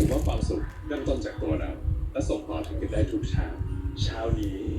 ผมว่าความสุขเริ่มต้นจากตัวเรา และส่งต่อถึงกันได้ทุกเช้า เช้านี้